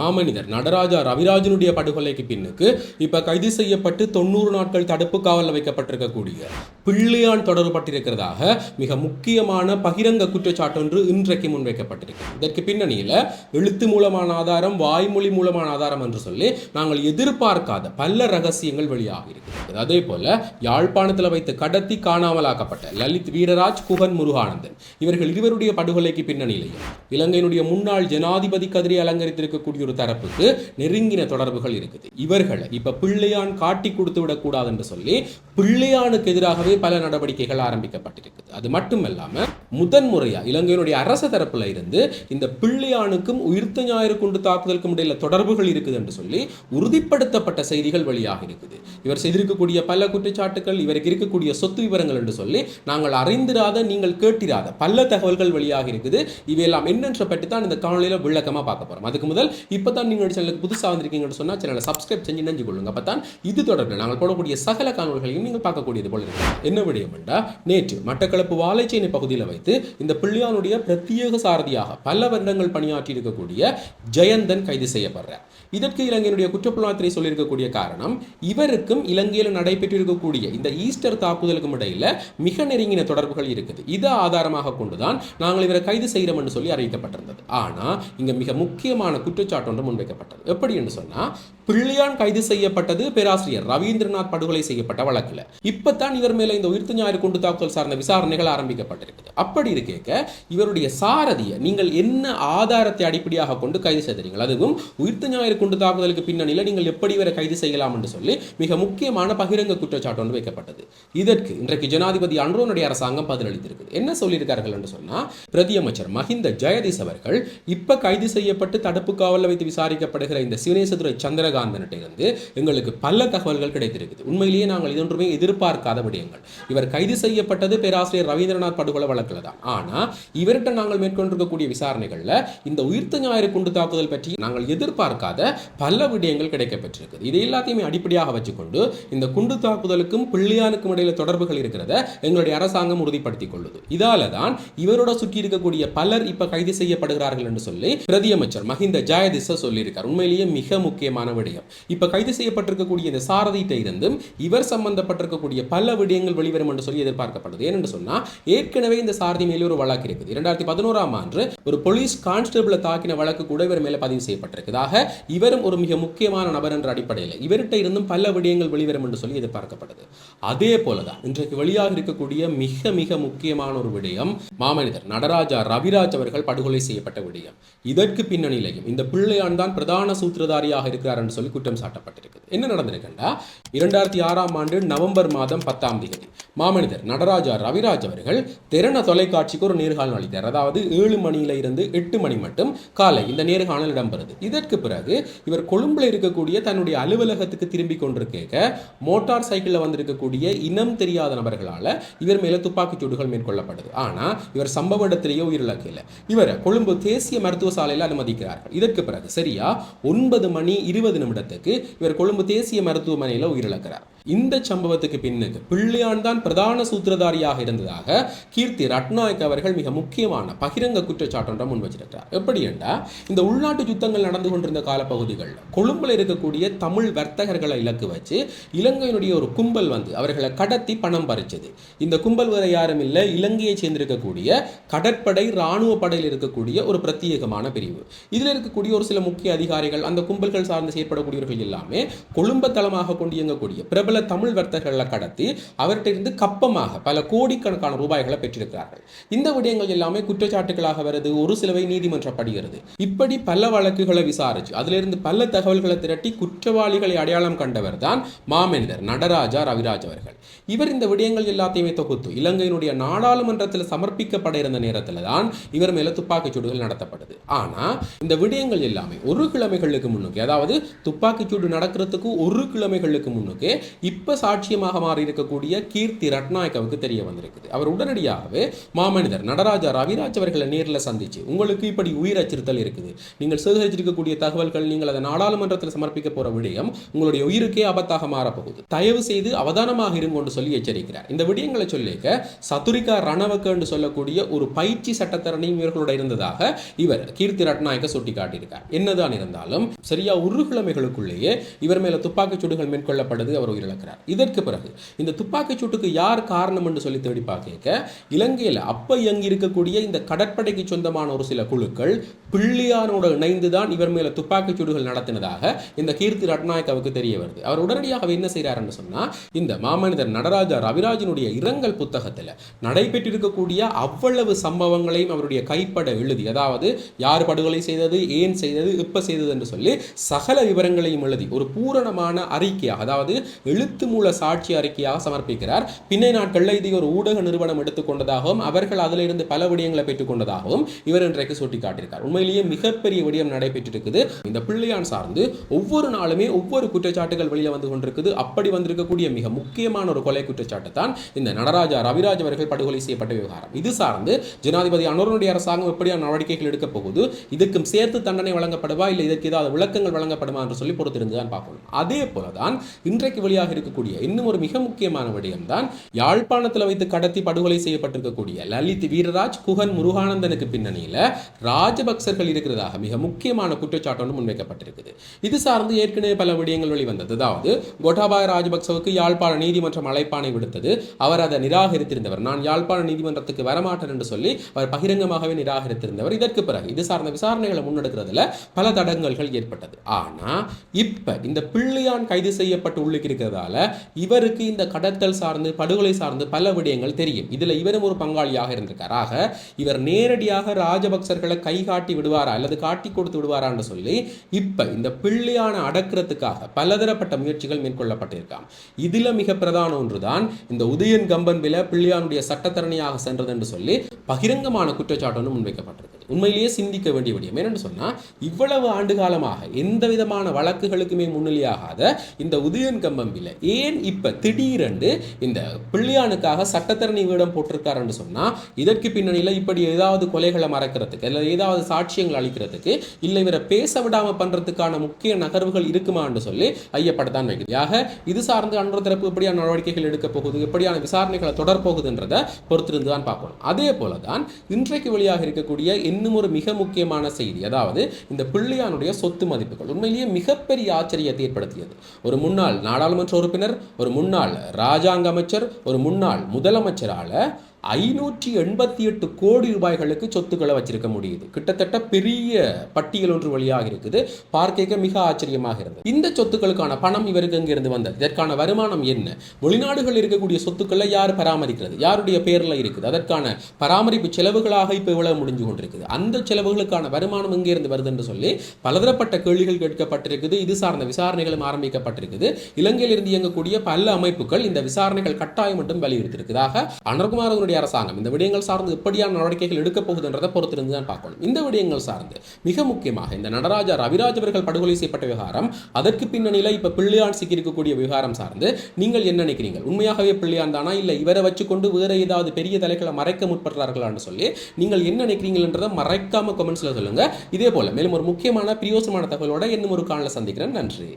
மாமனிதர் நடராஜா ரவிராஜனுடைய படுகொலைக்கு பின்னுக்கு இப்ப கைது செய்யப்பட்டு தொண்ணூறு நாட்கள் தடுப்பு காவலில் வைக்கப்பட்டிருக்கக்கூடிய பிள்ளையான் தொடர்பட்டிருக்கிறதாக மிக முக்கியமான பகிரங்க குற்றச்சாட்டு ஒன்று இன்றைக்கு முன்வைக்கப்பட்டிருக்கு. இதற்கு பின்னணியில எழுத்து மூலமான ஆதாரம் வாய்மொழி மூலமான ஆதாரம் என்று சொல்லி நாங்கள் எதிர்பார்க்காத பல ரகசியங்கள் வெளியாகியிருக்கு அதே போல யாழ்ப்பாணத்தில் வைத்து கடத்தி காணாமலாக்கப்பட்ட லலித் வீரராஜ் குகன் முருகானந்தன் இவர்கள் இருவருடைய படுகொலைக்கு பின்னணியிலையும் இலங்கையினுடைய முன்னாள் ஜனாதிபதி கதிரை அலங்கரித்திருக்கக்கூடிய ஒரு தரப்புக்கு நெருங்கின தொடர்புகள் இருக்குது. இவர்களை இப்ப பிள்ளையான் காட்டி கொடுத்து விடக்கூடாது என்று சொல்லி பிள்ளையானுக்கு எதிராகவே பல நடவடிக்கைகள் ஆரம்பிக்கப்பட்டிருக்குது. அது மட்டுமல்லாம முதன்முறையா இலங்கையினுடைய அரச தரப்புல இருந்து இந்த பிள்ளையானுக்கும் உயிர்த்த ஞாயிறு குண்டு தாக்குதலுக்கும் இடையில தொடர்புகள் இருக்குது என்று சொல்லி உறுதிப்படுத்தப்பட்ட செய்திகள் வெளியாக இருக்குது. இவர் செய்திருக்கக்கூடிய பல குற்றச்சாட்டுகள் இவருக்கு இருக்கக்கூடிய சொத்து விவரங்கள் என்று சொல்லி நாங்கள் அறிந்திராத நீங்கள் கேட்டிராத பல தகவல்கள் வெளியாக இருக்குது. இவையெல்லாம் என்னென்ற பற்றி தான் இந்த காணொலியில் விளக்கமாக பார்க்க போகிறோம் அதுக்கு முதல் இப்போ தான் நீங்கள் சேனலுக்கு புதுசாக வந்திருக்கீங்கன்னு சொன்னால் சேனலை சப்ஸ்கிரைப் செஞ்சு நினைஞ்சு கொள்ளுங்க. அப்போ தான் இது தொடர்பில் நாங்கள் போடக்கூடிய சகல காணொலிகளையும் நீங்கள் பார்க்கக்கூடியது போல இருக்கு என்ன விடயம் நேற்று மட்டக்களப்பு வாழைச்சேனை பகுதியில் வைத்து இந்த பிள்ளையானுடைய பிரத்யேக சாரதியாக பல வருடங்கள் பணியாற்றி இருக்கக்கூடிய ஜெயந்தன் கைது செய்யப்படுறார். இதற்கு இலங்கையினுடைய குற்றப்புலனாய்த்துறை சொல்லியிருக்கக்கூடிய காரணம் இவருக்கு இவருக்கும் இலங்கையில் நடைபெற்றிருக்கக்கூடிய இந்த ஈஸ்டர் தாக்குதலுக்கும் இடையில மிக நெருங்கின தொடர்புகள் இருக்குது. இதை ஆதாரமாக கொண்டுதான் நாங்கள் இவரை கைது செய்கிறோம்னு சொல்லி அறிவிக்கப்பட்டிருந்தது. ஆனால் இங்கே மிக முக்கியமான குற்றச்சாட்டு ஒன்று முன்வைக்கப்பட்டது. எப்படி என்று சொன்னால் பிள்ளையான் கைது செய்யப்பட்டது பேராசிரியர் ரவீந்திரநாத் படுகொலை செய்யப்பட்ட வழக்குல. இப்பதான் இவர் மேலே இந்த உயிர்த்து ஞாயிறு குண்டு தாக்குதல் சார்ந்த விசாரணைகள் ஆரம்பிக்கப்பட்டிருக்குது. அப்படி இருக்கேக்க இவருடைய சாரதியை நீங்கள் என்ன ஆதாரத்தை அடிப்படையாக கொண்டு கைது செய்தீர்கள்? அதுவும் உயிர்த்து ஞாயிறு குண்டு தாக்குதலுக்கு பின்னணியில் நீங்கள் எப்படி இவரை கைது செய்யலாம் என்று சொல்லி மிக முக்கியமான பகிரங்க குற்றச்சாட்டு ஒன்று வைக்கப்பட்டது. இதற்கு இன்றைக்கு ஜனாதிபதி அன்றோனுடைய அரசாங்கம் பதிலளித்திருக்குது என்ன சொல்லியிருக்கார்கள் என்று சொன்னா பிரதியமைச்சர் மஹிந்த ஜெயதீஸ் அவர்கள் இப்ப கைது செய்யப்பட்டு தடுப்பு காவலில் வைத்து விசாரிக்கப்படுகிற இந்த சிவனேசதுரை சந்திரகாந்தன்கிட்ட இருந்து எங்களுக்கு பல தகவல்கள் கிடைத்திருக்குது. உண்மையிலேயே நாங்கள் இதொன்றுமே எதிர்பார்க்காத விடயங்கள். இவர் கைது செய்யப்பட்டது பேராசிரியர் ரவீந்திரநாத் படுகொலை வழக்கில் தான். ஆனா இவர்கிட்ட நாங்கள் மேற்கொண்டிருக்கக்கூடிய விசாரணைகள்ல இந்த உயிர்த்த ஞாயிறு குண்டு தாக்குதல் பற்றி நாங்கள் எதிர்பார்க்காத பல விடயங்கள் கிடைக்கப்பெற்றிருக்குது இதை எல்லாத்தையுமே அடிப்படையாக வச்சுக்கொண்டு கொண்டு இந்த குண்டு தாக்குதலுக்கும் பிள்ளையானுக்கும் இடையில தொடர்புகள் இருக்கிறத எங்களுடைய அரசாங்கம் உறுதிப்படுத்திக் கொள்ளுது இதால தான் இவரோட சுற்றி இருக்கக்கூடிய பலர் இப்ப கைது செய்யப்படுகிறார்கள் என்று சொல்லி பிரதியமைச்சர் மஹிந்த ஜாயதிச சொல்லியிருக்கார். உண்மையிலேயே மிக முக்கியமான விடயம். இப்ப கைது செய்யப்பட்டிருக்கக்கூடிய இந்த சாரதியிட்ட இருந்தும் இவர் சம்பந்தப்பட்டிருக்கக்கூடிய பல விடயங்கள் வெளிவரும் என்று சொல்லி எதிர்பார்க்கப்படுது. ஏனென்று சொன்னா ஏற்கனவே இந்த சாரதி மேலே ஒரு வழக்கு இருக்குது. இரண்டாயிரத்தி பதினோராம் ஆண்டு ஒரு போலீஸ் கான்ஸ்டபிளை தாக்கின வழக்கு கூட இவர் மேல பதிவு செய்யப்பட்டிருக்குதாக இவரும் ஒரு மிக முக்கியமான நபர் என்ற அடிப்படையில் இவர்கிட்ட இருந்தும் பல விடயங்கள் விஷயங்கள் வெளிவரும் என்று சொல்லி எதிர்பார்க்கப்பட்டது. அதே போலதான் இன்றைக்கு வெளியாக இருக்கக்கூடிய மிக மிக முக்கியமான ஒரு விடயம் மாமனிதர் நடராஜா ரவிராஜ் அவர்கள் படுகொலை செய்யப்பட்ட விடயம். இதற்கு பின்னணியிலையும் இந்த பிள்ளையான் தான் பிரதான சூத்திரதாரியாக இருக்கிறார் என்று சொல்லி குற்றம் சாட்டப்பட்டிருக்குது. என்ன நடந்திருக்குண்டா? இரண்டாயிரத்தி ஆறாம் ஆண்டு நவம்பர் மாதம் பத்தாம் தேதி மாமனிதர் நடராஜா ரவிராஜ் அவர்கள் திறன தொலைக்காட்சிக்கு ஒரு நேர்காணல் அளித்தார். அதாவது ஏழு மணியில இருந்து எட்டு மணி மட்டும் காலை இந்த நேர்காணல் இடம்பெறுது. இதற்கு பிறகு இவர் கொழும்புல இருக்கக்கூடிய தன்னுடைய அலுவலகத்துக்கு திரும்பி கொண்டிருக்க மோட்டார் சைக்கிளில் வந்திருக்கக்கூடிய இனம் தெரியாத நபர்களால இவர் மேலே துப்பாக்கிச் சூடுகள் மேற்கொள்ளப்படுது. ஆனா இவர் சம்பவ இடத்திலேயே உயிரிழக்கல இவரை கொழும்பு தேசிய மருத்துவ சாலையில் அனுமதிக்கிறார்கள். இதற்கு பிறகு சரியா ஒன்பது மணி இருபது நிமிடத்துக்கு இவர் கொழும்பு தேசிய மருத்துவமனையில் உயிரிழக்கிறார். இந்த சம்பவத்துக்கு பின்னுக்கு பிள்ளையான் தான் பிரதான சூத்திரதாரியாக இருந்ததாக கீர்த்தி ரட்நாயக் அவர்கள் மிக முக்கியமான பகிரங்க குற்றச்சாட்டு முன் வச்சிருக்கிறார். எப்படி என்றா இந்த உள்நாட்டு யுத்தங்கள் நடந்து கொண்டிருந்த காலப்பகுதிகளில் கொழும்புல இருக்கக்கூடிய தமிழ் வர்த்தகர்களை இலக்கு வச்சு இலங்கையினுடைய ஒரு கும்பல் வந்து அவர்களை கடத்தி பணம் பறிச்சது. இந்த கும்பல் வேற யாரும் இல்லை இலங்கையை சேர்ந்திருக்கக்கூடிய கடற்படை ராணுவ படையில் இருக்கக்கூடிய ஒரு பிரத்யேகமான பிரிவு. இதில் இருக்கக்கூடிய ஒரு சில முக்கிய அதிகாரிகள் அந்த கும்பல்கள் சார்ந்து செயற்படக்கூடியவர்கள் எல்லாமே கொழும்ப தளமாக கொண்டு இயங்கக்கூடிய பிரபல பிரபல தமிழ் வர்த்தகர்களை கடத்தி அவர்கிட்ட இருந்து கப்பமாக பல கோடிக்கணக்கான ரூபாய்களை பெற்றிருக்கிறார்கள். இந்த விடயங்கள் எல்லாமே குற்றச்சாட்டுகளாக வருது. ஒரு சிலவை நீதிமன்றப்படுகிறது இப்படி பல வழக்குகளை விசாரிச்சு அதிலிருந்து பல தகவல்களை திரட்டி குற்றவாளிகளை அடையாளம் கண்டவர் தான் மாமனிதர் நடராஜா ரவிராஜ் அவர்கள். இவர் இந்த விடயங்கள் எல்லாத்தையுமே தொகுத்து இலங்கையினுடைய நாடாளுமன்றத்தில் சமர்ப்பிக்கப்பட இருந்த நேரத்தில் தான் இவர் மேல துப்பாக்கிச் சூடுகள் நடத்தப்படுது ஆனா இந்த விடயங்கள் எல்லாமே ஒரு கிழமைகளுக்கு முன்னுக்கு அதாவது துப்பாக்கிச்சூடு நடக்கிறதுக்கு ஒரு கிழமைகளுக்கு முன்னுக்கு இப்ப சாட்சியமாக மாறி இருக்கக்கூடிய கீர்த்தி ரட்நாயக்காவுக்கு தெரிய வந்திருக்குது. அவர் உடனடியாகவே மாமனிதர் நடராஜா ரவிராஜ் அவர்களை நேரில் சந்திச்சு உங்களுக்கு இப்படி உயிர் அச்சுறுத்தல் இருக்குது. நீங்கள் சேகரிச்சிருக்கக்கூடிய தகவல்கள் நீங்கள் அதை நாடாளுமன்றத்தில் சமர்ப்பிக்க போகிற விடயம் உங்களுடைய உயிருக்கே ஆபத்தாக மாறப்போகுது. தயவு செய்து அவதானமாக இருங்கொண்டு சொல்லி எச்சரிக்கிறார். இந்த விடயங்களை சொல்லிக்க சதுரிகா ரணவக்கு என்று சொல்லக்கூடிய ஒரு பயிற்சி சட்டத்தரணியும் இவர்களோட இருந்ததாக இவர் கீர்த்தி ரட்நாயக்க சுட்டி காட்டியிருக்கார் என்னதான் இருந்தாலும் சரியா உருகிழமைகளுக்குள்ளேயே இவர் மேல துப்பாக்கிச் சூடுகள் மேற்கொள்ளப்படுது அவர் இழக்கிறார். இதற்கு பிறகு இந்த துப்பாக்கிச் சூட்டுக்கு யார் காரணம் என்று சொல்லி தேடி பார்க்க இலங்கையில் அப்போ இயங்கி இருக்கக்கூடிய இந்த கடற்படைக்கு சொந்தமான ஒரு சில குழுக்கள் பிள்ளையானோட இணைந்து தான் இவர் மேலே துப்பாக்கிச் சூடுகள் நடத்தினதாக இந்த கீர்த்தி ரட்நாயக்காவுக்கு தெரிய வருது. அவர் உடனடியாக என்ன செய்கிறாருன்னு சொன்னால் இந்த மாமனிதர் நடராஜா ரவிராஜனுடைய இரங்கல் புத்தகத்தில் நடைபெற்றிருக்கக்கூடிய அவ்வளவு சம்பவங்களையும் அவருடைய கைப்பட எழுதி அதாவது யார் படுகொலை செய்தது ஏன் செய்தது இப்போ செய்தது என்று சொல்லி சகல விவரங்களையும் எழுதி ஒரு பூரணமான அறிக்கையாக அதாவது எழுத்து மூல சாட்சி அறிக்கையாக சமர்ப்பிக்கிறார். பின்னை நாட்களில் இதை ஒரு ஊடக நிறுவனம் எடுத்துக்கொண்டதாகவும் அவர்கள் அதிலிருந்து பல விடயங்களை பெற்றுக்கொண்டதாகவும் இவர் இன்றைக்கு சுட்டிக்காட்டியிருக்கார். உண்மையிலேயே மிகப்பெரிய விடயம் நடைபெற்றிருக்குது. இந்த பிள்ளையான் சார்ந்து ஒவ்வொரு நாளுமே ஒவ்வொரு குற்றச்சாட்டுகள் வெளியில் வந்து கொண்டிருக்குது. அப்படி வந்திருக்கக்கூடிய மிக முக்கியமான ஒரு கொலை குற்றச்சாட்டு தான் இந்த நடராஜா ரவிராஜ் அவர்கள் படுகொலை செய்யப்பட்ட விவகாரம். இது சார்ந்து ஜனாதிபதி அனுரனுடைய அரசாங்கம் எப்படியான நடவடிக்கைகள் எடுக்க போகுது? இதுக்கும் சேர்த்து தண்டனை வழங்கப்படுவா? இல்லை இதற்கு ஏதாவது விளக்கங்கள் வழங்கப்படுமா? என்று சொல்லி பொறுத்திருந்து தான் பார்க்கணும் அதே போலதான் இன்றைக்கு வெளியாக இருக்கக்கூடிய இன்னும் ஒரு மிக முக்கியமான விடயம்தான் யாழ்ப்பாணத்தில் வைத்து கடத்தி படுகொலை செய்யப்பட்டிருக்கக்கூடிய லலித் வீரராஜ் குகன் முருகானந்தனுக்கு பின்னணியில் ராஜபக்சர்கள் இருக்கிறதாக மிக முக்கியமான குற்றச்சாட்டு ஒன்று முன்வைக்கப்பட்டிருக்குது. இது சார்ந்து ஏற்கனவே பல விடயங்கள் வெளிவந்தது. அதாவது கோட்டாபாய ராஜபக்சவுக்கு யாழ்ப்பாண நீதிமன்றம் அழைப்பானை விடுத்தது. அவர் அதை நிராகரித்திருந்தவர். நான் யாழ்ப்பாண நீதிமன்றத்துக்கு வரமாட்டேன் என்று சொல்லி அவர் பகிரங்கமாகவே நிராகரித்திருந்தவர். இதற்கு பிறகு இது சார்ந்த விசாரணைகளை முன்னெடுக்கிறதுல பல தடங்கல்கள் ஏற்பட்டது. ஆனால் இப்போ இந்த பிள்ளையான் கைது செய்யப்பட்டு உள்ளுக்கு இருக்கிறதா இருக்கிறதால இவருக்கு இந்த கடத்தல் சார்ந்து படுகொலை சார்ந்து பல விடயங்கள் தெரியும். இதுல இவரும் ஒரு பங்காளியாக இருந்திருக்காராக இவர் நேரடியாக ராஜபக்சர்களை கை காட்டி விடுவாரா அல்லது காட்டி கொடுத்து விடுவாரான்னு சொல்லி இப்ப இந்த பிள்ளையான அடக்கிறதுக்காக பலதரப்பட்ட முயற்சிகள் மேற்கொள்ளப்பட்டிருக்காம். இதுல மிக பிரதான ஒன்றுதான் இந்த உதயன் கம்பன் வில பிள்ளையானுடைய சட்டத்தரணியாக சென்றது என்று சொல்லி பகிரங்கமான குற்றச்சாட்டு முன்வைக்கப்பட்டிருக்கு. உண்மையிலேயே சிந்திக்க வேண்டிய விடயம். என்னென்னு சொன்னால் இவ்வளவு ஆண்டு காலமாக எந்த விதமான வழக்குகளுக்குமே முன்னிலையாகாத இந்த உதயன் கம்பம் இல்லை ஏன் இப்ப திடீரென்று இந்த பிள்ளையானுக்காக சட்டத்தரணி வீடம் போட்டிருக்காருன்னு சொன்னா இதற்கு பின்னணியில் இப்படி ஏதாவது கொலைகளை மறக்கிறதுக்கு இல்லை ஏதாவது சாட்சியங்கள் அளிக்கிறதுக்கு இல்லை இவரை பேச விடாமல் பண்றதுக்கான முக்கிய நகர்வுகள் இருக்குமான்னு சொல்லி ஐயப்படத்தான் வைக்குது. இது சார்ந்து அன்று தரப்பு எப்படியான நடவடிக்கைகள் எடுக்க போகுது எப்படியான விசாரணைகளை தொடர்போகுதுன்றதை பொறுத்திருந்து தான் பார்க்கணும். அதே போல தான் இன்றைக்கு வெளியாக இருக்கக்கூடிய இன்னும் ஒரு மிக முக்கியமான செய்தி. அதாவது இந்த பிள்ளையானுடைய சொத்து மதிப்புகள். உண்மையிலேயே மிகப்பெரிய ஆச்சரியத்தை ஏற்படுத்தியது. ஒரு முன்னாள் நாடாளுமன்ற உறுப்பினர் ஒரு முன்னாள் ராஜாங்க அமைச்சர் ஒரு முன்னாள் முதலமைச்சரால ஐநூற்றி எண்பத்தி எட்டு கோடி ரூபாய்களுக்கு சொத்துக்களை வச்சிருக்க முடியுது. கிட்டத்தட்ட பெரிய பட்டியல் ஒன்று வழியாக இருக்குது. பார்க்க மிக ஆச்சரியமாக இருந்தது. இந்த சொத்துக்களுக்கான பணம் இவருக்கு எங்கிருந்து வந்தது? இதற்கான வருமானம் என்ன? வெளிநாடுகள் இருக்கக்கூடிய சொத்துக்களை யார் பராமரிக்கிறது? யாருடைய பேரில் இருக்குது? அதற்கான பராமரிப்பு செலவுகளாக இப்போ இவ்வளவு முடிஞ்சு கொண்டிருக்குது. அந்த செலவுகளுக்கான வருமானம் எங்கிருந்து வருது என்று சொல்லி பலதரப்பட்ட கேள்விகள் கேட்கப்பட்டிருக்குது. இது சார்ந்த விசாரணைகளும் ஆரம்பிக்கப்பட்டிருக்குது. இலங்கையில் இருந்து இயங்கக்கூடிய பல அமைப்புகள் இந்த விசாரணைகள் கட்டாயம் மட்டும் வலியுறுத்தியிருக்கிறதாக அனுர்குமார் நம்முடைய அரசாங்கம் இந்த விடயங்கள் சார்ந்து எப்படியான நடவடிக்கைகள் எடுக்கப் போகுதுன்றதை பொறுத்திருந்து தான் பார்க்கணும். இந்த விடயங்கள் சார்ந்து மிக முக்கியமாக இந்த நடராஜா ரவிராஜ் அவர்கள் படுகொலை செய்யப்பட்ட விவகாரம் அதற்கு பின்னணியில் இப்ப பிள்ளையான் சிக்கியிருக்கக்கூடிய விவகாரம் சார்ந்து நீங்கள் என்ன நினைக்கிறீங்க உண்மையாகவே பிள்ளையான் தானா இல்லை இவரை வச்சுக்கொண்டு வேற ஏதாவது பெரிய தலைகளை மறைக்க முற்படுறார்களான்னு சொல்லி நீங்கள் என்ன நினைக்கிறீங்கன்றதை மறைக்காம கமெண்ட்ஸ்ல சொல்லுங்க. இதே போல மேலும் ஒரு முக்கியமான பிரியோசமான தகவலோட இன்னும் ஒரு காலில் சந்திக்கிறேன். நன்றி.